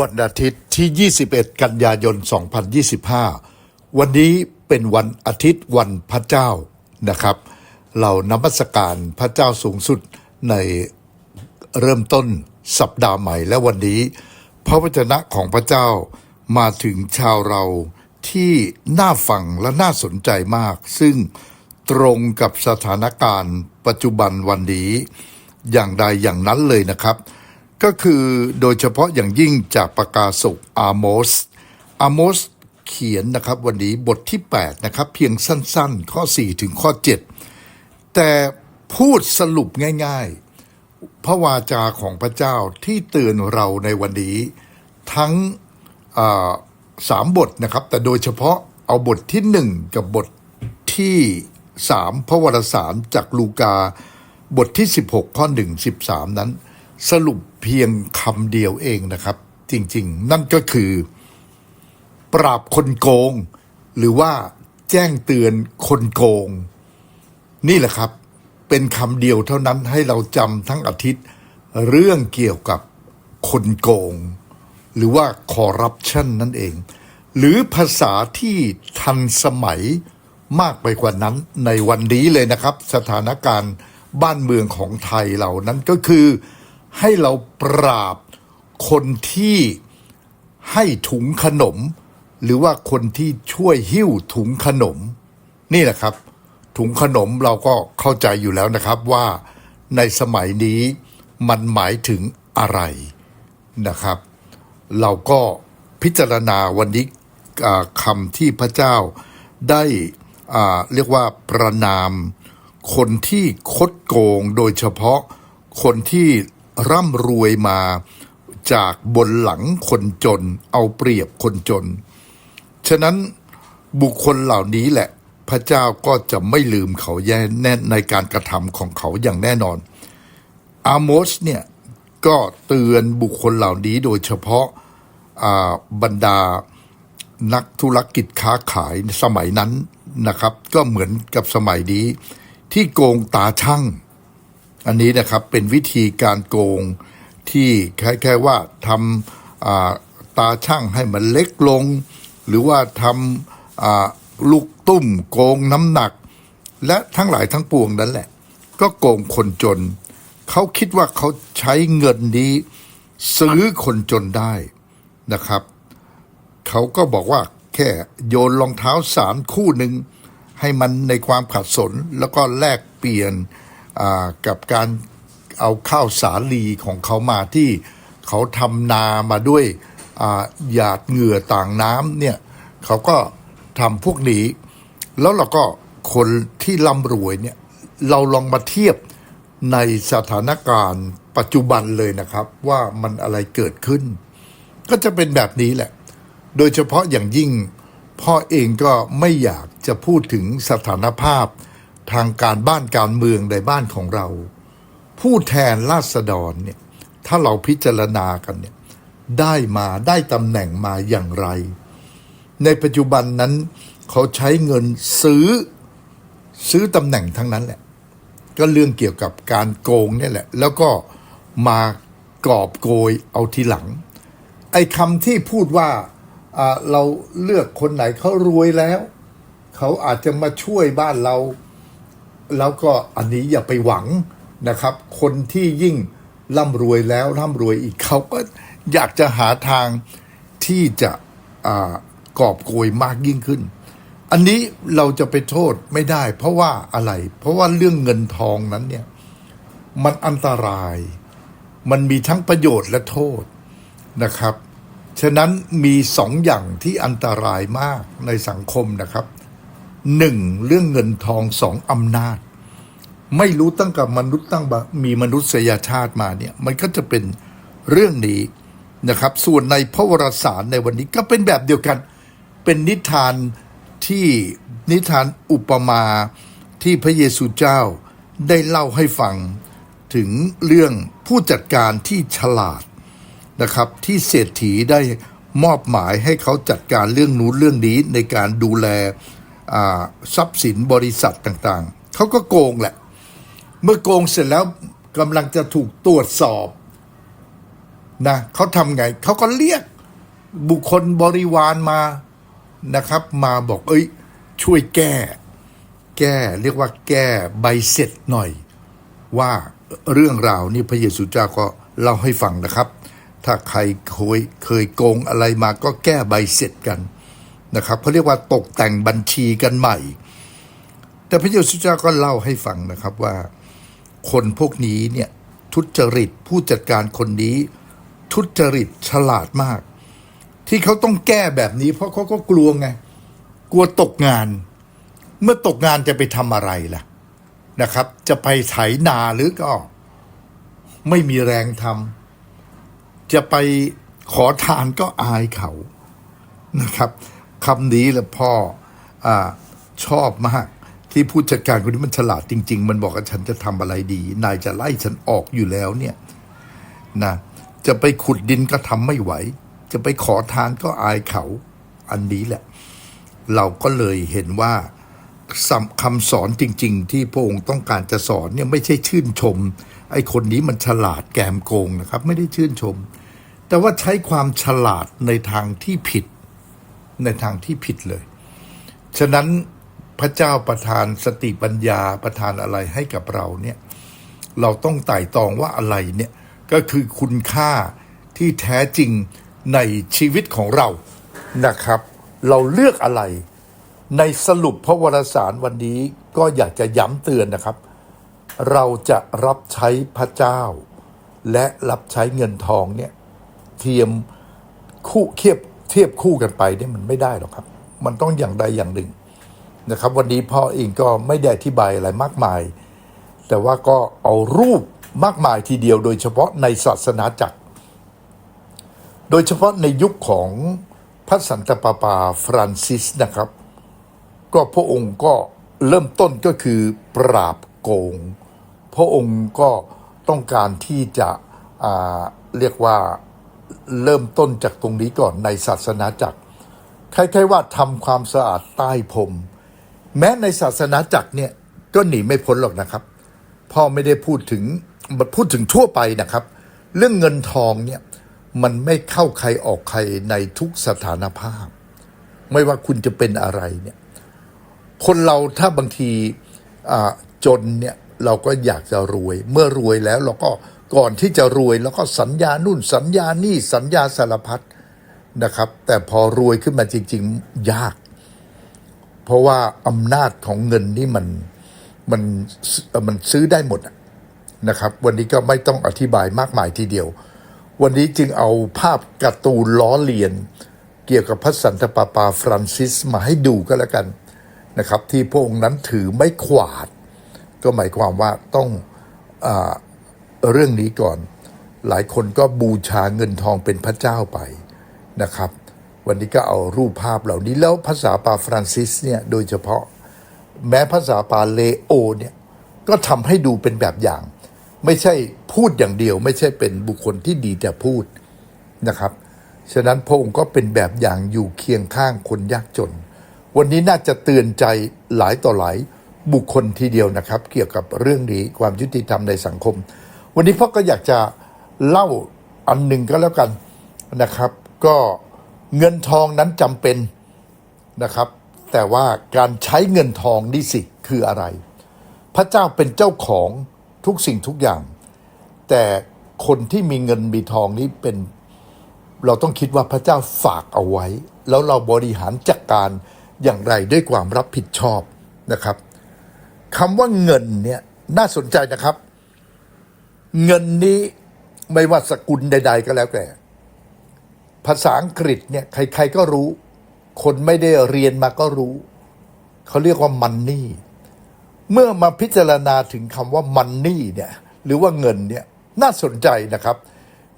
วันอาทิตย์ที่ 21 กันยายน 2025 วันนี้เป็นวันอาทิตย์วันพระเจ้านะครับ เรานมัสการพระเจ้าสูงสุดในเริ่มต้นสัปดาห์ใหม่และวันนี้ พระวจนะของพระเจ้ามาถึงชาวเราที่น่าฟังและน่าสนใจมาก ซึ่งตรงกับสถานการณ์ปัจจุบันวันนี้ อย่างใดอย่างนั้นเลยนะครับ ก็คือโดยเฉพาะอย่างยิ่งจากประกาศกอาโมสอาโมสเขียนนะครับวันนี้บทที่ 8 นะครับ เพียงสั้นๆ ข้อ 4 ถึงข้อ 7 แต่พูดสรุปง่ายๆ พระวาจาของพระเจ้าที่เตือนเราในวันนี้ ทั้งสามบทนะครับ แต่โดยเฉพาะเอาบทที่หนึ่งกับบทที่สามพระวรสารจากลูกาบทที่ 16 ข้อ 1 13 นั้น สรุปเพียงคำเดียวเองนะครับ จริง ๆ นั่นก็คือ ปราบคนโกง หรือว่าแจ้งเตือนคนโกง นี่แหละครับ เป็นคำเดียวเท่านั้นให้เราจำทั้งอาทิตย์ เรื่องเกี่ยวกับคนโกง หรือว่าคอร์รัปชันนั่นเอง หรือภาษาที่ทันสมัยมากไปกว่านั้นในวันนี้เลยนะครับ สถานการณ์บ้านเมืองของไทยเหล่านั้นก็คือ ให้เราปราบคนที่ให้ถุงขนม หรือว่าคนที่ช่วยหิ้วถุงขนม นี่แหละครับ ถุงขนมเราก็เข้าใจอยู่แล้วนะครับว่าในสมัยนี้มันหมายถึงอะไรนะครับ เราก็พิจารณาวันนี้คำที่พระเจ้าได้เรียกว่าประนาม คนที่คดโกงโดยเฉพาะคนที่ ร่ำรวยมาจากบนหลังคนจน เอาเปรียบคนจน ฉะนั้นบุคคลเหล่านี้แหละ พระเจ้าก็จะไม่ลืมเขาแย่แน่ในการกระทำของเขาอย่างแน่นอน อาโมสเนี่ยก็เตือนบุคคลเหล่านี้โดยเฉพาะาบรรดานักธุรกิจค้าขายสมัยนั้นนะครับ ก็เหมือนกับสมัยนี้ที่โกงตาช่าง อันนี้นะครับเป็นวิธีการโกงที่แค่แค่ว่าทำาตาช่างให้มันเล็กลง หรือว่าทำาลูกตุ้มโกงน้ำหนัก และทั้งหลายทั้งปวงนั้นแหละ ก็โกงคนจน เขาคิดว่าเขาใช้เงินนี้ซื้อคนจนได้นะครับ เขาก็บอกว่าแค่โยนรองเท้าสารคู่หนึ่งให้มันในความขัดสนแล้วก็แลกเปลี่ยน กับการเอาข้าวสาลีของเขามาที่เขาทำนามาด้วยหยาดเหงื่อต่างน้ำเนี่ยเขาก็ทำพวกนี้ แล้วเราก็คนที่ร่ำรวยเนี่ยเราลองมาเทียบในสถานการณ์ปัจจุบันเลยนะครับ ว่ามันอะไรเกิดขึ้น ก็จะเป็นแบบนี้แหละ โดยเฉพาะอย่างยิ่งพ่อเองก็ไม่อยากจะพูดถึงสถานภาพ ทางการบ้านการเมืองในบ้านของเรา ผู้แทนราษฎรเนี่ยถ้าเราพิจารณากันเนี่ยได้มาได้ตำแหน่งมาอย่างไร ในปัจจุบันนั้นเขาใช้เงินซื้อซื้อตำแหน่งทั้งนั้นแหละ ก็เรื่องเกี่ยวกับการโกงเนี่ยแหละ แล้วก็มากอบโกยเอาทีหลัง ไอ้คำที่พูดว่าอ่าเราเลือกคนไหนเขารวยแล้ว เขาอาจจะมาช่วยบ้านเรา แล้วก็อันนี้อย่าไปหวังนะครับ คนที่ยิ่งร่ำรวยแล้วร่ำรวยอีกเขาก็อยากจะหาทางที่จะกอบโกยมากยิ่งขึ้น อันนี้เราจะไปโทษไม่ได้ เพราะว่าอะไร เพราะว่าเรื่องเงินทองนั้นเนี่ย มันอันตราย มันมีทั้งประโยชน์และโทษนะครับ ฉะนั้นมีสองอย่างที่อันตรายมากในสังคมนะครับ หนึ่งเรื่องเงินทองสองอำนาจ ไม่รู้ตั้งกับมนุษย์ตั้งมีมนุษยชาติมาเนี่ย มันก็จะเป็นเรื่องนี้นะครับ ส่วนในพระวรสารในวันนี้ก็เป็นแบบเดียวกัน เป็นนิทานที่นิทานอุปมาที่พระเยซูเจ้าได้เล่าให้ฟังถึงเรื่องผู้จัดการที่ฉลาดนะครับ ที่เศรษฐีได้มอบหมายให้เขาจัดการเรื่องนู้นเรื่องนี้ในการดูแล ทรัพย์สินบริษัทต่างๆ เขาก็โกงแหละ เมื่อโกงเสร็จแล้วกำลังจะถูกตรวจสอบนะเขาทำไง เขาก็เรียกบุคคลบริวารมานะครับ มาบอกเอ้ย ช่วยแก้ แก้เรียกว่าแก้ใบเสร็จหน่อย ว่าเรื่องราวนี่พระเยซูเจ้าก็เล่าให้ฟังนะครับ ถ้าใครเคยเคยโกงอะไรมาก็แก้ใบเสร็จกัน นะครับเขาเรียกว่าตกแต่งบัญชีกันใหม่ แต่พระเยซูเจ้าก็เล่าให้ฟังนะครับว่า คนพวกนี้เนี่ยทุจริตผู้จัดการคนนี้ ทุจริตฉลาดมาก ที่เขาต้องแก้แบบนี้ เพราะเขาก็กลัวไงกลัวตกงาน เมื่อตกงานจะไปทำอะไรล่ะนะครับ จะไปไถนาหรือก็ ไม่มีแรงทำจะไปขอทานก็อายเขานะครับ คำนี้แหละพ่ออชอบมาก ที่ผู้จัดการคนนี้มันฉลาดจริง ๆ มันบอกว่าฉันจะทำอะไรดี นายจะไล่ฉันออกอยู่แล้วเนี่ยนะจะไปขุดดินก็ทำไม่ไหว จะไปขอทานก็อายเขาอันนี้แหละ เราก็เลยเห็นว่าคำสอนจริง ๆ ที่พระองค์ต้องการจะสอนเนี่ยไม่ใช่ชื่นชม ไอ้คนนี้มันฉลาดแกมโกงนะครับ ไม่ได้ชื่นชม แต่ว่าใช้ความฉลาดในทางที่ผิด ในทางที่ผิดเลย ฉะนั้นพระเจ้าประทานสติปัญญาประทานอะไรให้กับเราเนี่ยเราต้องไต่ตองว่าอะไรเนี่ยก็คือคุณค่าที่แท้จริงในชีวิตของเรานะครับ เราเลือกอะไรในสรุปพระวรสารวันนี้ก็อยากจะย้ำเตือนนะครับ เราจะรับใช้พระเจ้า และรับใช้เงินทองเนี่ยเทียมคู่เทียบ เทียบคู่กันไปเนี่ยมันไม่ได้หรอกครับ มันต้องอย่างใดอย่างหนึ่งนะครับ วันนี้พ่อเองก็ไม่ได้อธิบายอะไรมากมาย แต่ว่าก็เอารูปมากมายทีเดียว โดยเฉพาะในศาสนาจักร โดยเฉพาะในยุคของพระสันตะปาปาฟรานซิสนะครับ ก็พระองค์ก็เริ่มต้นก็คือปราบโกง พระองค์ก็ต้องการที่จะเรียกว่า เริ่มต้นจากตรงนี้ก่อนในศาสนาจักรคล้ายๆว่าทำความสะอาดใต้พรมแม้ในศาสนาจักรเนี่ยก็หนีไม่พ้นหรอกนะครับ พ่อไม่ได้พูดถึงพูดถึงทั่วไปนะครับ เรื่องเงินทองเนี่ยมันไม่เข้าใครออกใครในทุกสถานภาพ ไม่ว่าคุณจะเป็นอะไรเนี่ยคนเราถ้าบางทีอ่าจนเนี่ยเราก็อยากจะรวย เมื่อรวยแล้วเราก็ ก่อนที่จะรวยแล้วก็สัญญานู่นสัญญานี่สัญญาสารพัดนะครับ แต่พอรวยขึ้นมาจริง ๆ ยาก เพราะว่าอำนาจของเงินนี่มันมันมันซื้อได้หมดนะครับ วันนี้ก็ไม่ต้องอธิบายมากมายทีเดียว วันนี้จึงเอาภาพการ์ตูนล้อเลียน เกี่ยวกับพระสันตะปาปาฟรานซิสมาให้ดูก็แล้วกันนะครับ ที่พระองค์นั้นถือไม้ขวาด ก็หมายความว่าต้องอ เรื่องนี้ก่อน หลายคนก็บูชาเงินทองเป็นพระเจ้าไปนะครับ วันนี้ก็เอารูปภาพเหล่านี้แล้วภาษาปาฟรานซิสเนี่ยโดยเฉพาะ แม้ภาษาปาเลโอเนี่ยก็ทำให้ดูเป็นแบบอย่าง ไม่ใช่พูดอย่างเดียว ไม่ใช่เป็นบุคคลที่ดีแต่พูดนะครับ ฉะนั้นพระองค์ก็เป็นแบบอย่างอยู่เคียงข้างคนยากจน วันนี้น่าจะเตือนใจหลายต่อหลายบุคคลทีเดียวนะครับ เกี่ยวกับเรื่องนี้ความยุติธรรมในสังคม วันนี้พ่อก็อยากจะเล่าอันหนึ่งก็แล้วกันนะครับ ก็เงินทองนั้นจำเป็นนะครับ แต่ว่าการใช้เงินทองนี่สิคืออะไร พระเจ้าเป็นเจ้าของทุกสิ่งทุกอย่าง แต่คนที่มีเงินมีทองนี้เป็นเราต้องคิดว่าพระเจ้าฝากเอาไว้ แล้วเราบริหารจัดการอย่างไรด้วยความรับผิดชอบนะครับคำว่าเงินเนี่ยน่าสนใจนะครับ เงินนี้ไม่ว่าสกุลใด ๆ ก็แล้วแต่ ภาษาอังกฤษเนี่ยใคร ๆ ก็รู้ คนไม่ได้เรียนมาก็รู้ เขาเรียกว่ามันนี่ เมื่อมาพิจารณาถึงคำว่ามันนี่เนี่ยหรือว่าเงินเนี่ยน่าสนใจนะครับ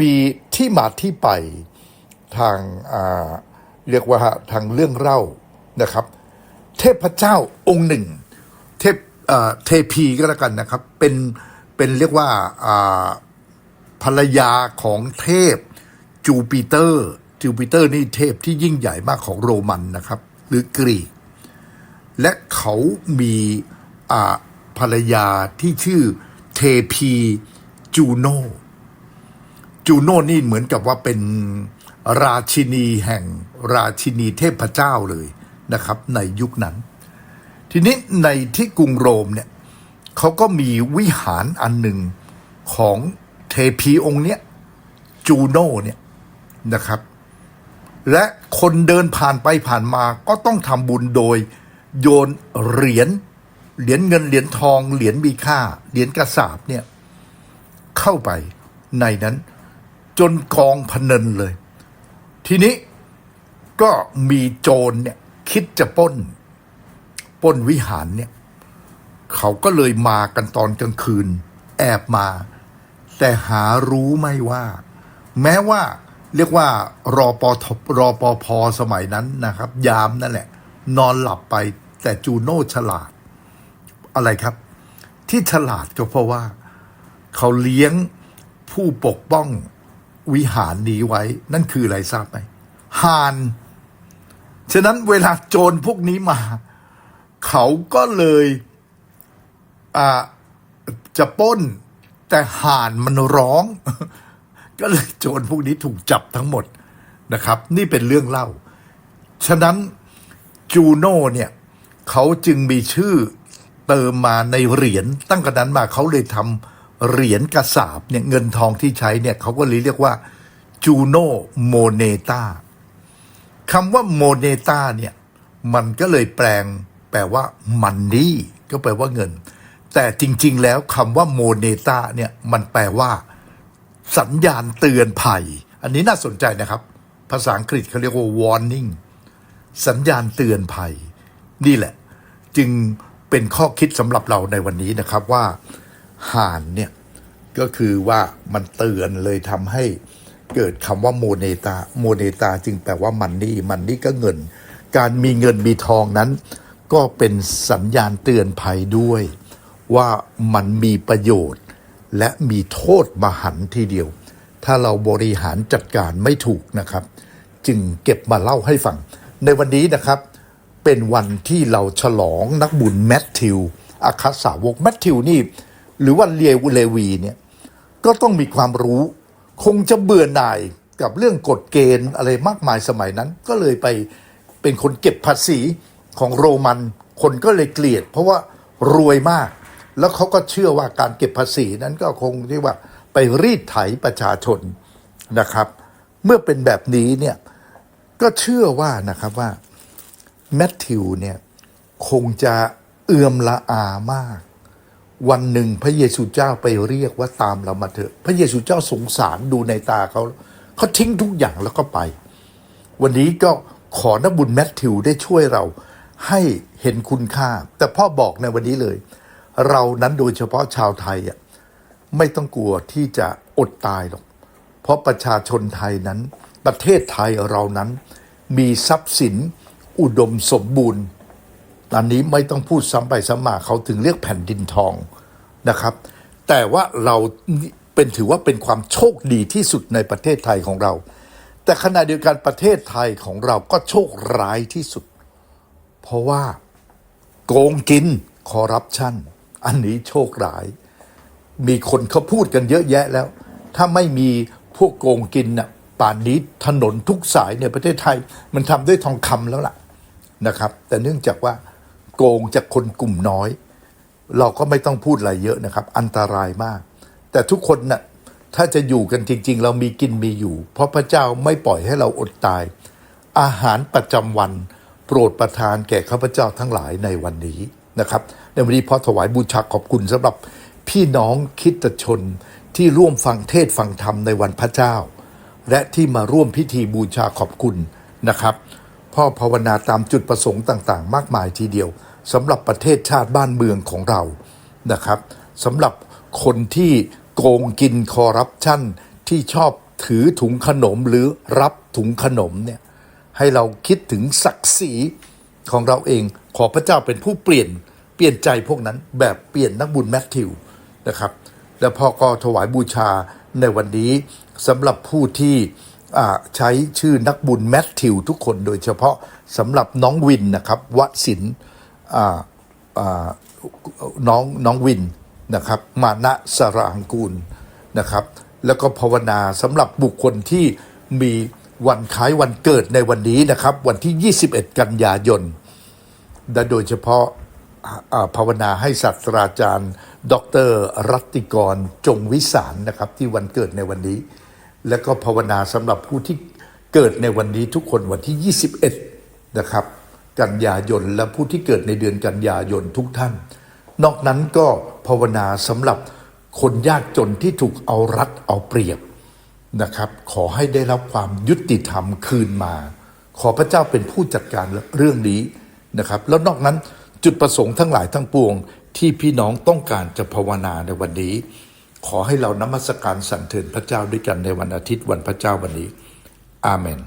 มีที่มาที่ไปทางอ่าเรียกว่าทางเรื่องเล่านะครับ เทพเจ้าองค์หนึ่ง เทพเออเทพีก็แล้วกันนะครับ เป็น เป็นเรียกว่าภรรยาของเทพจูปิเตอร์จูปิเตอร์นี่เทพที่ยิ่งใหญ่มากของโรมันนะครับ หรือกรีก และเขามีภรรยาที่ชื่อเทพีจูโนจูโน่นี่เหมือนกับว่าเป็นราชินีแห่งราชินีเทพเจ้าเลยนะครับ ในยุคนั้น ทีนี้ในที่กรุงโรมเนี่ย เขาก็มีวิหารอันหนึ่งของเทพีองค์เนี้ยจูโน่เนี่ยนะครับ และคนเดินผ่านไปผ่านมาก็ต้องทำบุญโดย โยนเหรียญเหรียญเงินเหรียญทองเหรียญมีค่าเหรียญกระสาบเนี่ยเข้าไปในนั้น จนกองพนันเลย ทีนี้ก็มีโจรเนี่ยคิดจะป้น ป้นวิหารเนี่ย เขาก็เลยมากันตอนกลางคืน แอบมา แต่หารู้ไม่ว่า แม้ว่าเรียกว่ารอปทรอปพสมัยนั้นนะครับ ยามนั่นแหละ นอนหลับไปแต่จูโน่ฉลาด อะไรครับ ที่ฉลาดก็เพราะว่า เขาเลี้ยงผู้ปกป้องวิหารนี้ไว้ นั่นคืออะไรทราบไหมหานฉะนั้นเวลาโจรพวกนี้มา เขาก็เลย อ่าจะป้น แต่ห่านมันร้อง ก็เลยโจรพวกนี้ถูกจับทั้งหมดนะครับ นี่เป็นเรื่องเล่า ฉะนั้นจูโน่เนี่ยเขาจึงมีชื่อเติมมาในเหรียญตั้งแต่นั้นมาเขาเลยทำเหรียญกระสาบเนี่ยเงินทองที่ใช้เนี่ยเขาก็เลยเรียกว่าจูโน่โมเนตาคำว่าโมเนตาเนี่ยมันก็เลยแปลงแปลว่ามันนี่ก็แปลว่าเงิน แต่จริง ๆ แล้วคำว่าโมเนตาเนี่ยมันแปลว่า สัญญาณเตือนภัย อันนี้น่าสนใจนะครับ ภาษาอังกฤษเขาเรียกว่า warning สัญญาณเตือนภัย นี่แหละ จึงเป็นข้อคิดสำหรับเราในวันนี้นะครับว่าห่านเนี่ยก็คือว่ามันเตือนเลยทำให้เกิดคำว่าโมเนตาโมเนตาจึงแปลว่ามันนี่มันนี่ก็เงิน การมีเงินมีทองนั้น ก็เป็นสัญญาณเตือนภัยด้วย ว่ามันมีประโยชน์ และมีโทษมหันทีเดียว ถ้าเราบริหารจัดการไม่ถูกนะครับ จึงเก็บมาเล่าให้ฟัง ในวันนี้นะครับ เป็นวันที่เราฉลองนักบุญแมทธิวอาคาสาวกแมทธิวนี่ หรือว่าเลวเลวีเนี่ยก็ต้องมีความรู้ คงจะเบื่อหน่ายกับเรื่องกฎเกณฑ์อะไรมากมายสมัยนั้น ก็เลยไปเป็นคนเก็บภาษีของโรมัน คนก็เลยเกลียด เพราะว่ารวยมาก แล้วเขาก็เชื่อว่าการเก็บภาษีนั้นก็คงที่ว่าไปรีดไถประชาชนนะครับ เมื่อเป็นแบบนี้เนี่ยก็เชื่อว่านะครับว่าแมทธิวเนี่ยคงจะเอื่อมละอามาก วันหนึ่งพระเยซูเจ้าไปเรียกว่าตามเรามาเถอะ พระเยซูเจ้าสงสารดูในตาเขาเขาทิ้งทุกอย่างแล้วก็ไป วันนี้ก็ขอนบุญแมทธิวได้ช่วยเราให้เห็นคุณค่า แต่พ่อบอกในวันนี้เลย เรานั้นโดยเฉพาะชาวไทยอะไม่ต้องกลัวที่จะอดตายหรอก เพราะประชาชนไทยนั้น ประเทศไทยเรานั้น มีทรัพย์สินอุดมสมบูรณ์อันนี้ไม่ต้องพูดซ้ำไปซ้ำมาเขาถึงเรียกแผ่นดินทองนะครับ แต่ว่าเราเป็นถือว่าเป็นความโชคดีที่สุดในประเทศไทยของเรา แต่ขณะเดียวกันประเทศไทยของเราก็โชคร้ายที่สุด เพราะว่าโกงกินคอร์รัปชัน อันนี้โชคร้าย มีคนเขาพูดกันเยอะแยะแล้ว ถ้าไม่มีพวกโกงกินน่ะป่านนี้ถนนทุกสายในประเทศไทย มันทำด้วยทองคำแล้วล่ะนะครับ แต่เนื่องจากว่าโกงจากคนกลุ่มน้อย เราก็ไม่ต้องพูดอะไรเยอะนะครับ อันตรายมาก แต่ทุกคนน่ะถ้าจะอยู่กันจริง ๆ เรามีกินมีอยู่ เพราะพระเจ้าไม่ปล่อยให้เราอดตาย อาหารประจำวัน โปรดประทานแก่ข้าพเจ้าทั้งหลายในวันนี้ นะครับในวันนี้พอถวายบูชาขอบคุณสำหรับพี่น้องคิดชนที่ร่วมฟังเทศฟังธรรมในวันพระเจ้า และที่มาร่วมพิธีบูชาขอบคุณนะครับ พ่อภาวนาตามจุดประสงค์ต่างๆ มากมายทีเดียวสำหรับประเทศชาติบ้านเมืองของเรานะครับสำหรับคนที่โกงกินคอร์รัปชันที่ชอบถือถุงขนมหรือรับถุงขนมเนี่ยให้เราคิดถึงศักดิ์ศรี ของเราเองขอพระเจ้าเป็นผู้เปลี่ยนเปลี่ยนใจพวกนั้นแบบเปลี่ยนนักบุญแมทธิวนะครับ และพ่อก็ถวายบูชาในวันนี้สำหรับผู้ที่ใช้ชื่อนักบุญแมทธิวทุกคนโดยเฉพาะสำหรับน้องวินนะครับวสินน้องน้องวินนะครับ มานะสรางกูลนะครับ แล้วก็ภาวนาสำหรับบุคคลที่มี วันคล้ายวันเกิดในวันนี้นะครับ วันที่ 21 กันยายนและโดยเฉพาะภาวนาให้ศาสตราจารย์ ดร รัตติกรจงวิสารนะครับ ที่วันเกิดในวันนี้ และก็ภาวนาสำหรับผู้ที่เกิดในวันนี้ทุกคนวันที่ 21 นะครับ กันยายนและผู้ที่เกิดในเดือนกันยายนทุกท่าน นอกนั้นก็ภาวนาสำหรับคนยากจนที่ถูกเอารัดเอาเปรียบ นะครับ ขอให้ได้รับความยุติธรรมคืนมา ขอพระเจ้าเป็นผู้จัดการเรื่องนี้นะครับ แล้วนอกนั้นจุดประสงค์ทั้งหลายทั้งปวง ที่พี่น้องต้องการจะภาวนาในวันนี้ ขอให้เรานมัสการสรรเทินพระเจ้าด้วยกันในวันอาทิตย์วันพระเจ้าวันนี้ อาเมน